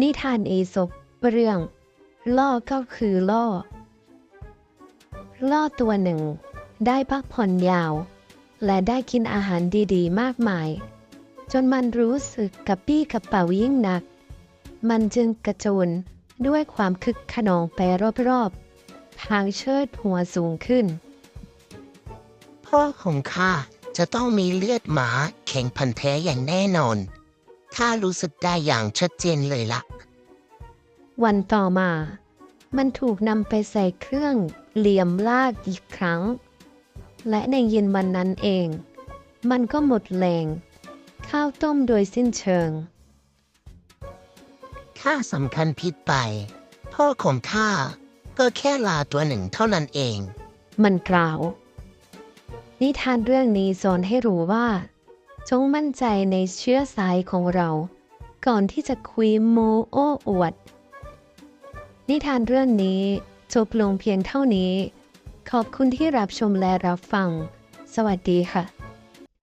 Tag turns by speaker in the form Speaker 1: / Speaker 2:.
Speaker 1: นิทานเอสปเรื่องล่อก็คือล่อ ล่อตัวหนึ่ง ได้พักผ่อนยาว และได้กินอาหารดีๆ มากมาย จนมันรู้สึกกระปี้กระเป๋ายิ่งหนัก มันจึงกระโจนด้วยความคึกขนองไปรอบๆทางเชิดหัวสูงขึ้น
Speaker 2: พ่อของข้าจะต้องมีเลือดหมาแข็งพันแท้อย่างแน่นอน ข้ารู้สึกได้อย่างชัดเจนเลยละ
Speaker 1: วันต่อมา มันถูกนำไปใส่เครื่องเหลี่ยมลากอีกครั้ง และในเย็นวันนั้นเอง มันก็หมดแรงข้าวต้มโดยสิ้นเชิง
Speaker 2: ข้าสำคัญผิดไป พ่อของข้าก็แค่ลาตัวหนึ่งเท่านั้นเอง
Speaker 1: มันกล่าว นิทานเรื่องนี้สอนให้รู้ว่า จงมั่นใจในเชื้อสายของเรา ก่อนที่จะคุยโมโอ้อวด นิทานเรื่องนี้จบลงเพียงเท่านี้ ขอบคุณที่รับชมและรับฟัง สวัสดีค่ะ